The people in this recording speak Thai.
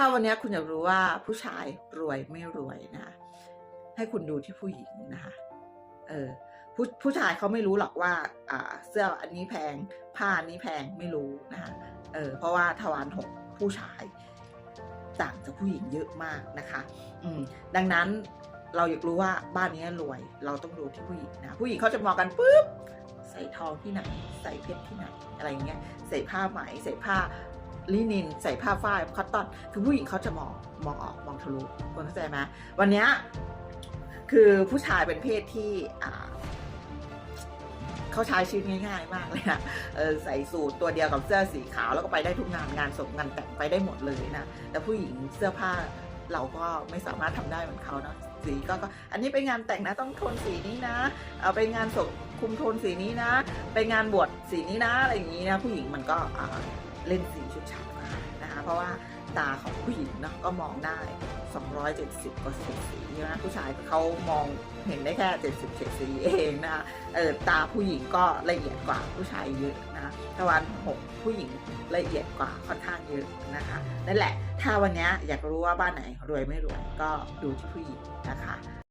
ถ้าวันนี้คุณอยากรู้ว่าผู้ชายรวยไม่รวยนะ ให้คุณดูที่ผู้หญิงนะคะเออผู้ผู้ชายเขาไม่รู้หรอกว่าอ่าเสื้ออันนี้แพงผ้าอันนี้แพงไม่รู้นะคะเออเพราะว่าทวารหกผู้ชายต่างจากผู้หญิงเยอะมากนะคะ อืมดังนั้นเราอยากรู้ว่าบ้านนี้รวย เราต้องดูที่ผู้หญิงนะ ผู้หญิงเขาจะมองกันปุ๊บใส่ทองที่ไหน ใส่เพชรที่ไหนอะไรเงี้ยใส่ผ้าไหมใส่ผ้า ลินิน ใส่ผ้าฝ้ายคอตตอน คือผู้หญิงเขาจะมองมองออกมองทะลุคุณเข้าใจไหมวันนี้คือผู้ชายเป็นเพศที่อ่าเขาใช้ชีวิตง่าย ๆ มากเลยนะใส่สูทตัวเดียวกับเสื้อสีขาวแล้วก็ไปได้ทุกงานงานศพงานแต่งไปได้หมดเลยนะแต่ผู้หญิงเสื้อผ้าเราก็ไม่สามารถทำได้เหมือนเขาเนาะสีก็อันนี้ไปงานแต่งนะต้องโทนสีนี้นะเอาไปงานศพคุมโทนสีนี้นะ ไปงานบวชสีนี้นะอะไรอย่างนี้นะผู้หญิงมันก็ เล่นสีชุดฉาดมานะคะเพราะว่าตาของผู้หญิงเนาะก็มองได้ 270กว่าเฉดสีนะผู้ชายเขามองเห็นได้แค่ 70เฉดสีเองนะคะเออตาผู้หญิงก็ละเอียดกว่าผู้ชายเยอะนะทวารหกผู้หญิงละเอียดกว่าค่อนข้างเยอะนะคะนั่นแหละ ถ้าวันนี้อยากรู้ว่าบ้านไหนรวยไม่รวยก็ดูที่ผู้หญิงนะคะ